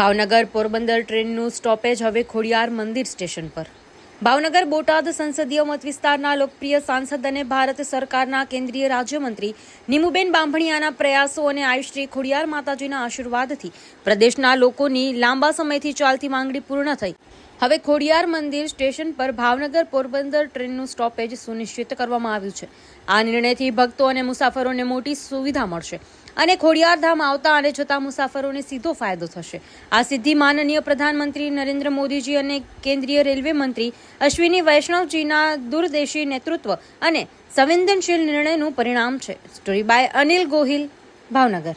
Bhavnagar Porbandar ટ્રેનનું stoppage હવે ખોડિયાર મંદિર station પર. ભાવનગર બોટાદ સંસદીય મત વિસ્તારના લોકપ્રિય સાંસદ અને ભારત સરકારના કેન્દ્રીય રાજ્યમંત્રી નીમુબેન બાંભણિયાના પ્રયાસો અને આયુશ્રી ખોડિયાર માતાજીના આશીર્વાદથી પ્રદેશના લોકોની લાંબા સમયથી ચાલતી માંગણી પૂર્ણ થઈ. હવે ખોડિયાર મંદિર સ્ટેશન પર ભાવનગર પોરબંદર ટ્રેનનું સ્ટોપેજ સુનિશ્ચિત કરવામાં આવ્યું છે. આ નિર્ણયથી ભક્તો અને મુસાફરોને મોટી સુવિધા મળશે અને ખોડિયાર ધામ આવતા અને જતા મુસાફરોને સીધો ફાયદો થશે. આ સિદ્ધિ માનનીય પ્રધાનમંત્રી નરેન્દ્ર મોદીજી અને કેન્દ્રીય રેલવે મંત્રી અશ્વિની વૈષ્ણવજીના દૂરદેશી નેતૃત્વ અને સંવેદનશીલ નિર્ણયનું પરિણામ છે. Story by Anil Gohil, Bhavnagar.